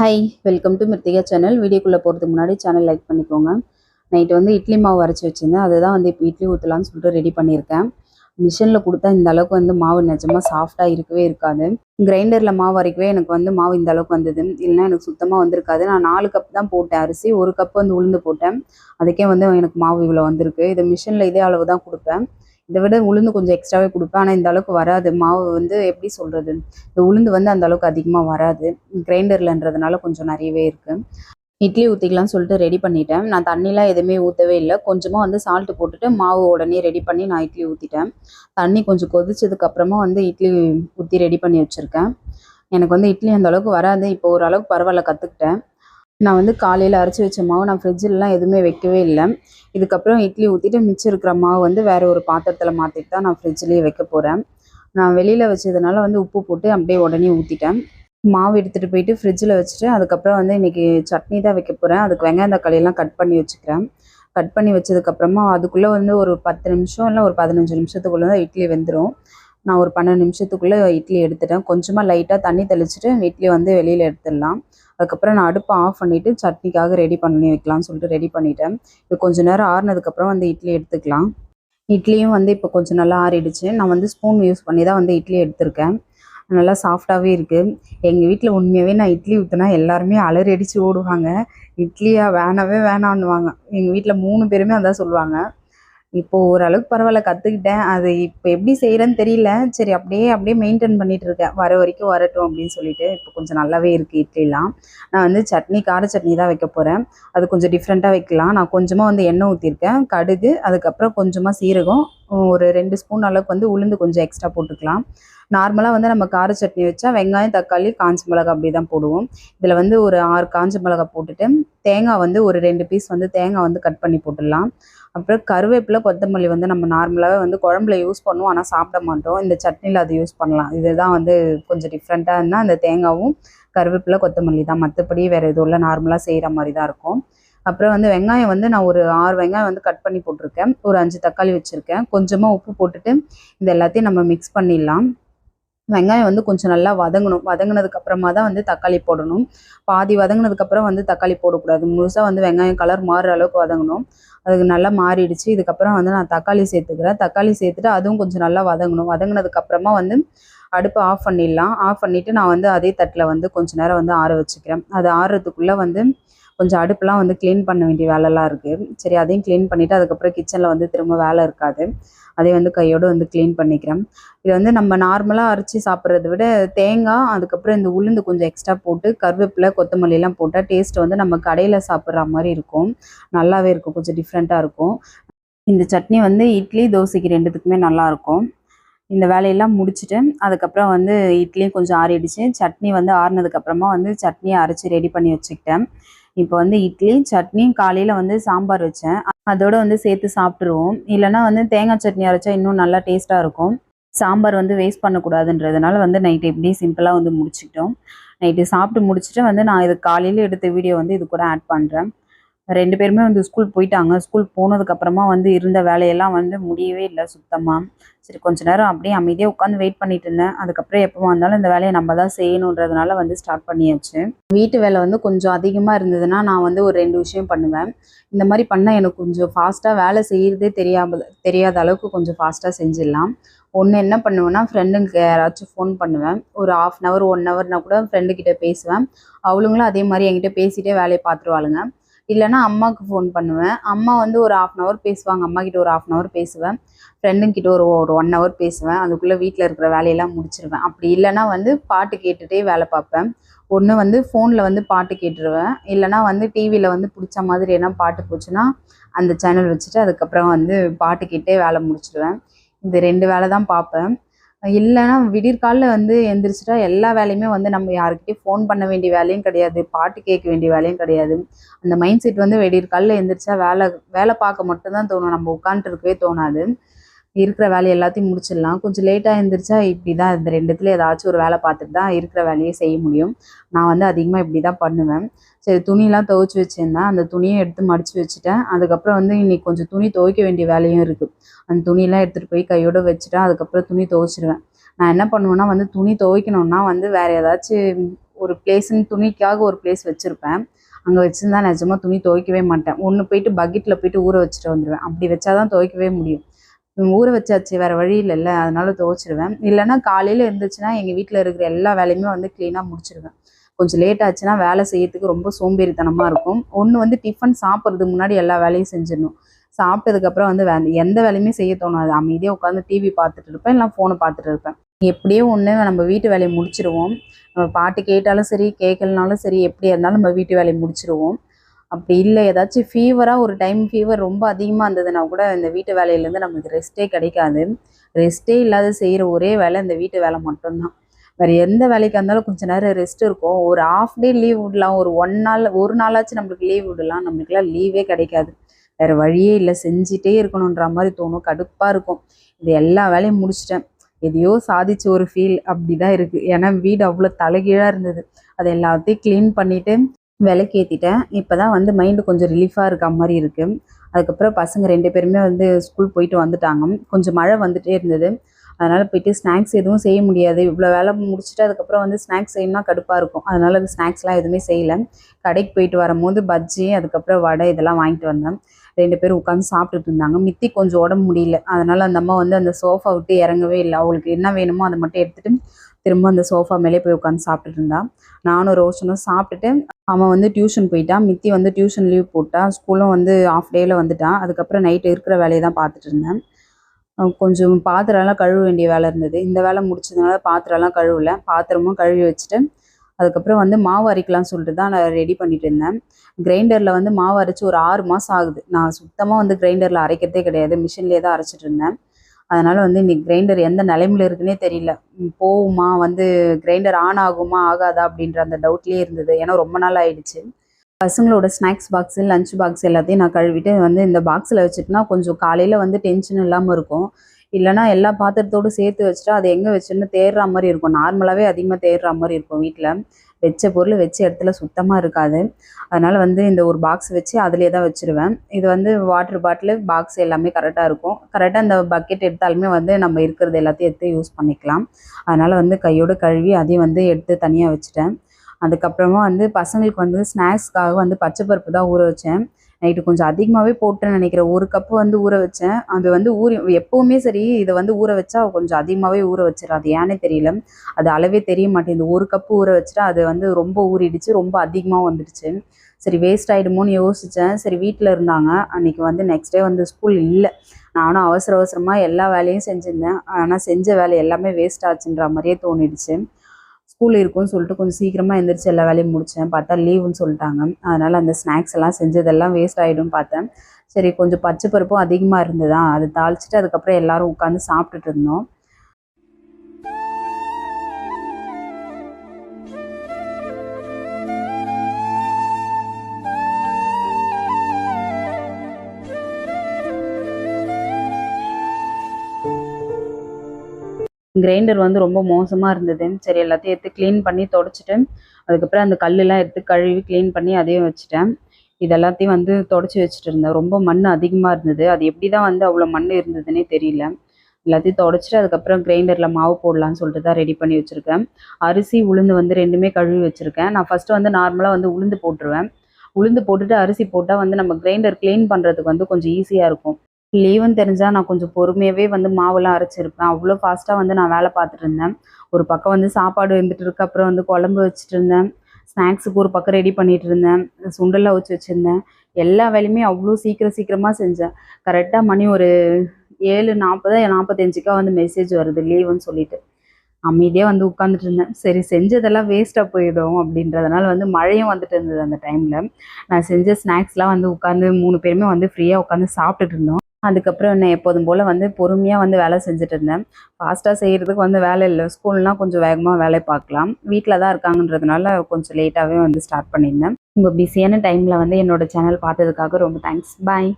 Hi welcome to Mruthika channel வீடியோக்குள்ளே போகிறதுக்கு முன்னாடி சேனல் லைக் பண்ணிக்கோங்க. நைட்டு வந்து இட்லி மாவு அரைச்சி வச்சுருந்தேன். அதுதான் வந்து இப்போ இட்லி ஊற்றலான்னு சொல்லிட்டு ரெடி பண்ணியிருக்கேன். மிஷினில் கொடுத்தா இந்த அளவுக்கு வந்து மாவு நிஜமாக சாஃப்டாக இருக்கவே இருக்காது. கிரைண்டரில் மாவு அரைக்கவே எனக்கு வந்து மாவு இந்த அளவுக்கு வந்தது. இல்லைன்னா எனக்கு சுத்தமாக வந்திருக்காது. நான் நாலு கப் தான் போட்டேன். அரிசி ஒரு கப் வந்து உளுந்து போட்டேன். அதுக்கே வந்து எனக்கு மாவு இவ்வளோ வந்திருக்கு. இதை மிஷினில் இதே அளவு தான் கொடுப்பேன். இதை விட உளுந்து கொஞ்சம் எக்ஸ்ட்ராவே கொடுப்பேன். ஆனால் இந்த அளவுக்கு வராது. மாவு வந்து எப்படி சொல்கிறது இந்த உளுந்து வந்து அந்த அளவுக்கு அதிகமாக வராது. கிரைண்டர்லன்றதுனால கொஞ்சம் நிறையவே இருக்குது இட்லி ஊற்றிக்கலாம்னு சொல்லிட்டு ரெடி பண்ணிட்டேன். நான் தண்ணிலாம் எதுவுமே ஊற்றவே இல்லை. கொஞ்சமாக வந்து சால்ட்டு போட்டுட்டு மாவு உடனே ரெடி பண்ணி நான் இட்லி ஊற்றிட்டேன் தண்ணி கொஞ்சம் கொதிச்சதுக்கு அப்புறமா வந்து இட்லி ஊற்றி ரெடி பண்ணி வச்சுருக்கேன். எனக்கு வந்து இட்லி அந்த அளவுக்கு வராது. இப்போ ஓரளவுக்கு பரவாயில்ல கற்றுக்கிட்டேன் நான் வந்து காலையில் அரைச்சி வச்ச மாவு நான் ஃப்ரிட்ஜிலலாம் எதுவுமே வைக்கவே இல்லை. இதுக்கப்புறம் இட்லி ஊற்றிட்டு மிச்சம் இருக்கிற மாவு வந்து வேறு ஒரு பாத்திரத்தில் மாற்றிட்டு தான் நான் ஃப்ரிட்ஜ்லேயே வைக்க போகிறேன் நான் வெளியில் வச்சதுனால வந்து உப்பு போட்டு அப்படியே உடனே ஊற்றிட்டேன் மாவு எடுத்துகிட்டு போயிட்டு ஃப்ரிட்ஜில் வச்சுட்டு அதுக்கப்புறம் வந்து இன்றைக்கி சட்னி தான் வைக்க போகிறேன் அதுக்கு வெங்காயம் தக்காளியெல்லாம் கட் பண்ணி வச்சுக்கிறேன். கட் பண்ணி வச்சதுக்கப்புறமா அதுக்குள்ளே வந்து ஒரு பத்து நிமிஷம் இல்லை ஒரு பதினஞ்சு நிமிஷத்துக்குள்ளே தான் இட்லி வெந்துடும் நான் ஒரு பன்னெண்டு நிமிஷத்துக்குள்ளே இட்லி எடுத்துட்டேன். கொஞ்சமாக லைட்டாக தண்ணி தெளிச்சிட்டு இட்லி வந்து வெளியில் எடுத்துடலாம். அதுக்கப்புறம் நான் அடுப்பை ஆஃப் பண்ணிவிட்டு சட்னிக்காக ரெடி பண்ணி வைக்கலாம்னு சொல்லிட்டு ரெடி பண்ணிட்டேன். இப்போ கொஞ்சம் நேரம் ஆறுனதுக்கப்புறம் வந்து இட்லி எடுத்துக்கலாம். இட்லியும் வந்து இப்போ கொஞ்சம் நல்லா ஆறிடுச்சு. நான் வந்து ஸ்பூன் யூஸ் பண்ணி தான் வந்து இட்லி எடுத்திருக்கேன். நல்லா சாஃப்டாகவே இருக்குது எங்கள் வீட்டில் உண்மையாகவே நான் இட்லி ஊற்றினா எல்லாருமே அலறி அடித்து ஓடுவாங்க. இட்லியாக வேணவே வேணான்னுவாங்க. எங்கள் வீட்டில் மூணு பேருமே அதான் சொல்லுவாங்க. இப்போ ஓரளவுக்கு பரவாயில்ல கற்றுக்கிட்டேன் அது இப்போ எப்படி செய்கிறேன்னு தெரியல. சரி அப்படியே அப்படியே மெயின்டைன் பண்ணிகிட்டு இருக்கேன். வர வரைக்கும் வரட்டும் அப்படின்னு சொல்லிட்டு இப்போ கொஞ்சம் நல்லாவே இருக்குது இட்லிலாம். நான் வந்து சட்னி கார சட்னி தான் வைக்க போகிறேன் அது கொஞ்சம் டிஃப்ரெண்ட்டாக வைக்கலாம். நான் கொஞ்சமாக வந்து எண்ணெய் ஊற்றிருக்கேன் கடுகு அதுக்கப்புறம் கொஞ்சமாக சீரகம். ஒரு ரெண்டு ஸ்பூன் அளவுக்கு வந்து உளுந்து கொஞ்சம் எக்ஸ்ட்ரா போட்டுக்கலாம். நார்மலாக வந்து நம்ம கார சட்னி வச்சா வெங்காயம் தக்காளி காஞ்ச மிளகா அப்படி தான் போடுவோம். இதில் வந்து ஒரு ஆறு காஞ்ச மிளகா போட்டுட்டு தேங்காய் வந்து ஒரு ரெண்டு பீஸ் வந்து தேங்காய் வந்து கட் பண்ணி போட்டுடலாம். அப்புறம் கருவேப்பிலை கொத்தமல்லி வந்து நம்ம நார்மலாகவே வந்து குழம்புல யூஸ் பண்ணுவோம். ஆனால் சாப்பிட மாட்டோம். இந்த சட்னியில் அது யூஸ் பண்ணலாம். இதுதான் வந்து கொஞ்சம் டிஃப்ரெண்ட்டாக இருந்தால் அந்த தேங்காவும் கருவேப்பிலை கொத்தமல்லி தான். மற்றபடி வேறு எதுவும் இல்லை. நார்மலாக செய்கிற மாதிரி தான் இருக்கும். அப்புறம் வந்து வெங்காயம் வந்து நான் ஒரு ஆறு வெங்காயம் வந்து கட் பண்ணி போட்டிருக்கேன். ஒரு அஞ்சு தக்காளி வச்சுருக்கேன். கொஞ்சமாக உப்பு போட்டுட்டு இது எல்லாத்தையும் நம்ம மிக்ஸ் பண்ணிடலாம். வெங்காயம் வந்து கொஞ்சம் நல்லா வதங்கணும். வதங்கினதுக்கு அப்புறமா தான் வந்து தக்காளி போடணும். பாதி வதங்கினதுக்கப்புறம் வந்து தக்காளி போடக்கூடாது. முழுசாக வந்து வெங்காயம் கலர் மாறுற அளவுக்கு வதங்கணும். அதுக்கு நல்லா மாறிடுச்சு. இதுக்கப்புறம் வந்து நான் தக்காளி சேர்த்துக்கிறேன். தக்காளி சேர்த்துட்டு அதுவும் கொஞ்சம் நல்லா வதங்கணும். வதங்கினதுக்கப்புறமா வந்து அடுப்பை ஆஃப் பண்ணிடலாம். ஆஃப் பண்ணிவிட்டு நான் வந்து அதே தட்டில் வந்து கொஞ்சம் நேரம் வந்து ஆற வச்சுக்கிறேன். அது ஆறுறதுக்குள்ளே வந்து கொஞ்சம் அடுப்புலாம் வந்து க்ளீன் பண்ண வேண்டிய வேலைலாம் இருக்குது சரி அதையும் க்ளீன் பண்ணிவிட்டு அதுக்கப்புறம் கிச்சனில் வந்து திரும்ப வேலை இருக்காது. அதை வந்து கையோடு வந்து க்ளீன் பண்ணிக்கிறேன். இது வந்து நம்ம நார்மலாக அரைச்சி சாப்பிட்றத விட தேங்காய் அதுக்கப்புறம் இந்த உளுந்து கொஞ்சம் எக்ஸ்ட்ரா போட்டு கருவேப்பிலை கொத்தமல்லிலாம் போட்டால் டேஸ்ட் வந்து நம்ம கடையில் சாப்பிட்ற மாதிரி இருக்கும். நல்லாவே இருக்கும் கொஞ்சம் டிஃப்ரெண்ட்டாக இருக்கும். இந்த சட்னி வந்து இட்லி தோசைக்கு ரெண்டுத்துக்குமே நல்லாயிருக்கும் இந்த வேலையெல்லாம் முடிச்சுட்டு அதுக்கப்புறம் வந்து இட்லியும் கொஞ்சம் ஆறிடுச்சு. சட்னி வந்து ஆறினதுக்கப்புறமா வந்து சட்னியை அரைச்சி ரெடி பண்ணி வச்சுக்கிட்டேன். இப்போ வந்து இட்லி சட்னி காலையில் வந்து சாம்பார் வச்சேன். அதோட வந்து சேர்த்து சாப்பிட்ருவோம் இல்லைனா வந்து தேங்காய் சட்னி அரைச்சா இன்னும் நல்லா டேஸ்ட்டாக இருக்கும். சாம்பார் வந்து வேஸ்ட் பண்ணக்கூடாதுன்றதுனால வந்து நைட்டு இப்படி சிம்பிளாக வந்து முடிச்சுக்கிட்டோம். நைட்டு சாப்பிட்டு முடிச்சுட்டு வந்து நான் இது காலையில் எடுத்த வீடியோ வந்து இது கூட ஆட் பண்ணுறேன் ரெண்டு பேருமே வந்து ஸ்கூல் போயிட்டாங்க. ஸ்கூல் போனதுக்கப்புறமா வந்து இருந்த வேலையெல்லாம் வந்து முடியவே இல்லை சுத்தமாக சரி கொஞ்ச நேரம் அப்படியே அமைதியாக உட்காந்து வெயிட் பண்ணிட்டு இருந்தேன். அதுக்கப்புறம் எப்போ வந்தாலும் இந்த வேலையை நம்ம தான் செய்யணுன்றதுனால வந்து ஸ்டார்ட் பண்ணியாச்சு. வீட்டு வேலை வந்து கொஞ்சம் அதிகமாக இருந்ததுன்னா நான் வந்து ஒரு ரெண்டு விஷயம் பண்ணுவேன். இந்த மாதிரி பண்ணால் எனக்கு கொஞ்சம் ஃபாஸ்ட்டாக வேலை செய்கிறதே தெரியாம தெரியாத அளவுக்கு கொஞ்சம் ஃபாஸ்ட்டாக செஞ்சிடலாம். ஒன்று என்ன பண்ணுவேன்னா ஃப்ரெண்டுங்களுக்கு யாராச்சும் ஃபோன் பண்ணுவேன். ஒரு ஆஃப் அன் ஹவர் ஒன் ஹவர்னா கூட ஃப்ரெண்டுக்கிட்ட பேசுவேன். அவளுங்களும் அதே மாதிரி என்கிட்ட பேசிகிட்டே வேலையை பார்த்துருவாளுங்க. இல்லைனா அம்மாவுக்கு ஃபோன் பண்ணுவேன். அம்மா வந்து ஒரு ஆஃப் அன் ஹவர் பேசுவாங்க. அம்மா கிட்ட ஒரு ஆஃப் அன் ஹவர் பேசுவேன். ஃப்ரெண்டுங்கிட்ட ஒரு ஒரு ஒன் ஹவர் பேசுவேன். அதுக்குள்ளே வீட்டில் இருக்கிற வேலையெல்லாம் முடிச்சிருவேன். அப்படி இல்லைனா வந்து பாட்டு கேட்டுகிட்டே வேலை பார்ப்பேன். ஒன்று வந்து ஃபோனில் வந்து பாட்டு கேட்டுருவேன். இல்லைனா வந்து டிவியில் வந்து பிடிச்ச மாதிரி என்ன பாட்டு போச்சுன்னா அந்த சேனல் வச்சுட்டு அதுக்கப்புறம் வந்து பாட்டு கேட்டே வேலை முடிச்சிடுவேன் இந்த ரெண்டு வேலை தான் பார்ப்பேன். இல்லைன்னா விடியற்காலில் வந்து எந்திரிச்சிட்டா எல்லா வேலையுமே வந்து நம்ம யாருக்கிட்டையும் ஃபோன் பண்ண வேண்டிய வேலையும் கிடையாது பாட்டு கேட்க வேண்டிய வேலையும் கிடையாது. அந்த மைண்ட் செட் வந்து விடியற்காலில் எந்திரிச்சா வேலை வேலை பார்க்க மட்டும்தான் தோணும். நம்ம உட்காந்துருக்கவே தோணாது. இருக்கிற வேலையை எல்லாத்தையும் முடிச்சிடலாம். கொஞ்சம் லேட்டாக எழுந்திரிச்சா இப்படி தான் இந்த ரெண்டுத்துல ஏதாச்சும் ஒரு வேலை பார்த்துட்டு தான் இருக்கிற வேலையை செய்ய முடியும். நான் வந்து அதிகமாக இப்படி தான் பண்ணுவேன். சரி துணியெலாம் துவைச்சி வச்சுருந்தேன் அந்த துணியை எடுத்து மடித்து வச்சுட்டேன். அதுக்கப்புறம் வந்து இன்றைக்கி கொஞ்சம் துணி துவைக்க வேண்டிய வேலையும் இருக்குது அந்த துணியெல்லாம் எடுத்துகிட்டு போய் கையோடு வச்சுட்டேன் அதுக்கப்புறம் துணி துவைச்சிடுவேன் நான் என்ன பண்ணுவேன்னா வந்து துணி துவைக்கணுன்னா வந்து வேறு ஏதாச்சும் ஒரு பிளேஸ்ன்னு துணிக்காக ஒரு பிளேஸ் வச்சுருப்பேன். அங்கே வச்சுருந்தா நிஜமாக துணி துவைக்கவே மாட்டேன். ஒன்று போயிட்டு பக்கெட்டில் போயிட்டு ஊற வச்சுட்டு வந்துடுவேன் அப்படி வச்சாதான் துவைக்கவே முடியும். ஊற வச்சாச்சு வேறு வழி இல்லைல்ல அதனால துவைச்சிருவேன். இல்லைன்னா காலையில் இருந்துச்சுன்னா எங்கள் வீட்டில் இருக்கிற எல்லா வேலையுமே வந்து க்ளீனாக முடிச்சிருவேன். கொஞ்சம் லேட் ஆச்சுன்னா வேலை செய்யறதுக்கு ரொம்ப சோம்பேறித்தனமாக இருக்கும். ஒன்று வந்து டிஃபன் சாப்பிட்றதுக்கு முன்னாடி எல்லா வேலையும் செஞ்சிடணும். சாப்பிட்டதுக்கப்புறம் வந்து வே எந்த வேலையுமே செய்ய தோணாது. அமைதியாக உட்காந்து டிவி பார்த்துட்டு இருப்பேன் இல்லை ஃபோனை பார்த்துட்டு இருப்பேன். எப்படியோ ஒன்று நம்ம வீட்டு வேலையை முடிச்சிருவோம். நம்ம பாட்டு கேட்டாலும் சரி கேட்கலனாலும் சரி எப்படியா இருந்தாலும் நம்ம வீட்டு வேலையை முடிச்சிருவோம். அப்படி இல்லை. ஏதாச்சும் ஃபீவராக ஒரு டைம் ஃபீவர் ரொம்ப அதிகமாக இருந்ததுன்னா கூட இந்த வீட்டு வேலையிலேருந்து நமக்கு ரெஸ்ட்டே கிடைக்காது. ரெஸ்ட்டே இல்லாத செய்கிற ஒரே வேலை இந்த வீட்டு வேலை மட்டும்தான். வேறு எந்த வேலைக்காக இருந்தாலும் கொஞ்ச நேரம் ரெஸ்ட் இருக்கும். ஒரு ஆஃப் டே லீவ் விடலாம். ஒரு ஒன் நாள் ஒரு நாளாச்சும் நம்மளுக்கு லீவ் விடலாம். நம்மளுக்குலாம் லீவே கிடைக்காது. வேறு வழியே இல்லை. செஞ்சிட்டே இருக்கணுன்ற மாதிரி தோணும். கடுப்பாக இருக்கும். இது எல்லா வேலையும் முடிச்சிட்டேன். எதையோ சாதிச்ச ஒரு ஃபீல் அப்படி தான் இருக்குது ஏன்னா வீடு அவ்வளோ தலைகீழாக இருந்தது. அது எல்லாத்தையும் க்ளீன் பண்ணிவிட்டு விளக்கேற்றிட்டேன் இப்போ தான் வந்து மைண்டு கொஞ்சம் ரிலீஃபாக இருக்க மாதிரி இருக்குது அதுக்கப்புறம் பசங்க ரெண்டு பேருமே வந்து ஸ்கூல் போயிட்டு வந்துட்டாங்க. கொஞ்சம் மழை வந்துட்டே இருந்தது. அதனால் போயிட்டு ஸ்நாக்ஸ் எதுவும் செய்ய முடியாது. இவ்வளோ வேலை முடிச்சுட்டு அதுக்கப்புறம் வந்து ஸ்நாக்ஸ் செய்யணும்னா கடுப்பாக இருக்கும். அதனால் அது ஸ்நாக்ஸ்லாம் எதுவுமே செய்யலை. கடைக்கு போயிட்டு வரும்போது பஜ்ஜி அதுக்கப்புறம் வடை இதெல்லாம் வாங்கிட்டு வந்தேன். ரெண்டு பேரும் உட்காந்து சாப்பிட்டுட்டு இருந்தாங்க. மித்தி கொஞ்சம் உடம்பு முடியல. அதனால் அந்த அம்மா வந்து அந்த சோஃபா விட்டு இறங்கவே இல்லை. அவங்களுக்கு என்ன வேணுமோ அதை மட்டும் எடுத்துகிட்டு திரும்ப அந்த சோஃபா மேலே போய் உட்காந்து சாப்பிட்டுட்டு இருந்தான் நானும் ரோஷனும் சாப்பிட்டுட்டு அவன் வந்து டியூஷன் போயிட்டான் மித்தி வந்து டியூஷன் லீவ் போட்டான் ஸ்கூலும் வந்து ஆஃப் டேயில் வந்துட்டான் அதுக்கப்புறம் நைட்டு இருக்கிற வேலையை தான் பார்த்துட்டு இருந்தேன். கொஞ்சம் பாத்திரம்லாம் கழுவ வேண்டிய வேலை இருந்தது. இந்த வேலை முடிச்சதுனால பாத்திரம்லாம் கழுவல. பாத்திரமும் கழுவி வச்சுட்டு அதுக்கப்புறம் வந்து மாவு அரைக்கலாம்னு சொல்லிட்டு தான் நான் ரெடி பண்ணிட்டு இருந்தேன். கிரைண்டரில் வந்து மாவு அரைச்சி ஒரு ஆறு மாதம் ஆகுது. நான் சுத்தமாக வந்து கிரைண்டரில் அரைக்கிறதே கிடையாது. மிஷின்லேயே தான் அரைச்சிட்டு இருந்தேன். அதனால் வந்து இன்னைக்கு கிரைண்டர் எந்த நிலைமையில இருக்குன்னே தெரியல. போகுமா? வந்து கிரைண்டர் ஆன் ஆகுமா? ஆகாதா? அப்படின்ற அந்த டவுட்லேயே இருந்தது. ஏன்னா ரொம்ப நாள் ஆயிடுச்சு. பசங்களோட ஸ்நாக்ஸ் பாக்ஸு லஞ்ச் பாக்ஸ் எல்லாத்தையும் நான் கழுவிட்டு வந்து இந்த பாக்ஸில் வச்சுட்டுனா கொஞ்சம் காலையில் வந்து டென்ஷன் இல்லாமல் இருக்கும். இல்லைனா எல்லா பாத்திரத்தோடு சேர்த்து வச்சுட்டா அது எங்கே வச்சுன்னு தேடுற மாதிரி இருக்கும். நார்மலாகவே அதிகமாக தேடுற மாதிரி இருக்கும் வீட்டில் வச்ச பொருள் வச்ச இடத்துல சுத்தமாக இருக்காது. அதனால் வந்து இந்த ஒரு பாக்ஸ் வச்சு அதிலே தான் வச்சுருவேன். இது வந்து வாட்டர் பாட்டிலு பாக்ஸ் எல்லாமே கரெக்டாக இருக்கும். கரெக்டாக இந்த பக்கெட் எடுத்தாலுமே வந்து நம்ம இருக்கிறது எல்லாத்தையும் எடுத்து யூஸ் பண்ணிக்கலாம். அதனால் வந்து கையோடு கழுவி அதையும் வந்து எடுத்து தனியாக வச்சுட்டேன். அதுக்கப்புறமா வந்து பசங்களுக்கு வந்து ஸ்நாக்ஸ்க்காக வந்து பச்சை பருப்பு தான் ஊற வச்சேன். நைட்டு கொஞ்சம் அதிகமாகவே போட்டேன்னு நினைக்கிறேன். ஒரு கப்பு வந்து ஊற வச்சேன். அது வந்து ஊறி எப்போவுமே சரி இதை வந்து ஊற வச்சா கொஞ்சம் அதிகமாகவே ஊற வச்சிடும் அது ஏன்னே தெரியல. அது அளவே தெரிய மாட்டேங்குது. ஒரு கப்பு ஊற வச்சுட்டா அது வந்து ரொம்ப ஊறிடுச்சு ரொம்ப அதிகமாக வந்துடுச்சு. சரி வேஸ்ட் ஆகிடுமோன்னு யோசித்தேன் சரி வீட்டில் இருந்தாங்க. அன்றைக்கி வந்து நெக்ஸ்ட் டே வந்து ஸ்கூல் இல்லை. நானும் அவசர அவசரமாக எல்லா வேலையும் செஞ்சுருந்தேன். ஆனால் செஞ்ச வேலை எல்லாமே வேஸ்ட் ஆச்சுன்ற மாதிரியே தோணிடுச்சு. ஸ்கூல் இருக்கும்னு சொல்லிட்டு கொஞ்சம் சீக்கிரமாக எந்திரிச்சு எல்லா வேலையும் முடித்தேன் பார்த்தா லீவுன்னு சொல்லிட்டாங்க. அதனால் அந்த ஸ்நாக்ஸ் எல்லாம் செஞ்சதெல்லாம் வேஸ்ட் ஆகிடும் பார்த்தேன். சரி கொஞ்சம் பச்சை பருப்பும் அதிகமாக இருந்ததா? அதை தாளிச்சிட்டு அதுக்கப்புறம் எல்லாரும் உட்காந்து சாப்பிட்டுட்டு இருந்தோம். கிரைண்டர் வந்து ரொம்ப மோசமாக இருந்தது. சரி எல்லாத்தையும் எடுத்து க்ளீன் பண்ணி தொடச்சிட்டு அதுக்கப்புறம் அந்த கல்லுலாம் எடுத்து கழுவி க்ளீன் பண்ணி அதையும் வச்சுட்டேன். இது எல்லாத்தையும் வந்து தொடச்சி வச்சுட்டு இருந்தேன். ரொம்ப மண் அதிகமாக இருந்தது. அது எப்படி தான் வந்து அவ்வளோ மண் இருந்ததுன்னே தெரியல. எல்லாத்தையும் தொடச்சிட்டு அதுக்கப்புறம் கிரைண்டரில் மாவு போடலான்னு சொல்லிட்டு தான் ரெடி பண்ணி வச்சுருக்கேன். அரிசி உளுந்து வந்து ரெண்டுமே கழுவி வச்சுருக்கேன். நான் ஃபஸ்ட்டு வந்து நார்மலாக வந்து உளுந்து போட்டுருவேன். உளுந்து போட்டுட்டு அரிசி போட்டால் வந்து நம்ம கிரைண்டர் க்ளீன் பண்ணுறதுக்கு வந்து கொஞ்சம் ஈஸியாக இருக்கும். லீவுன்னு தெரிஞ்சால் நான் கொஞ்சம் பொறுமையாகவே வந்து மாவெல்லாம் அரைச்சிருப்பேன். அவ்வளோ ஃபாஸ்ட்டாக வந்து நான் வேலை பார்த்துட்டு இருந்தேன். ஒரு பக்கம் வந்து சாப்பாடு வந்துட்டு இருக்கு அப்புறம் வந்து குழம்பு வச்சுட்டு இருந்தேன். ஸ்நாக்ஸுக்கு ஒரு பக்கம் ரெடி பண்ணிட்டு இருந்தேன். சுண்டலாக வச்சு வச்சுருந்தேன். எல்லா வேலையுமே அவ்வளோ சீக்கிரம் சீக்கிரமாக செஞ்சேன். கரெக்டாக மணி ஒரு ஏழு நாற்பதா நாற்பத்தஞ்சுக்கா வந்து மெசேஜ் வருது லீவுன்னு சொல்லிட்டு. அமைதியாக வந்து உட்காந்துட்டு இருந்தேன். சரி செஞ்சதெல்லாம் வேஸ்ட்டாக போயிடும் அப்படின்றதுனால வந்து மழையும் வந்துட்டு இருந்தது அந்த டைமில் நான் செஞ்ச ஸ்நாக்ஸ்லாம் வந்து உட்காந்து மூணு பேருமே வந்து ஃப்ரீயாக உட்காந்து சாப்பிட்டுட்டு இருந்தோம். அதுக்கப்புறம் என்ன எப்போதும் போல் வந்து பொறுமையாக வந்து வேலை செஞ்சுட்டு இருந்தேன் ஃபாஸ்ட்டாக செய்கிறதுக்கு வந்து வேலை இல்லை. ஸ்கூல்லாம் கொஞ்சம் வேகமாக வேலை பார்க்கலாம். வீட்டில் தான் இருக்காங்கன்றதுனால கொஞ்சம் லேட்டாகவே வந்து ஸ்டார்ட் பண்ணியிருந்தேன். உங்கள் பிஸியான டைமில் வந்து என்னோடய சேனல் பார்த்ததுக்காக ரொம்ப தேங்க்ஸ் பாய்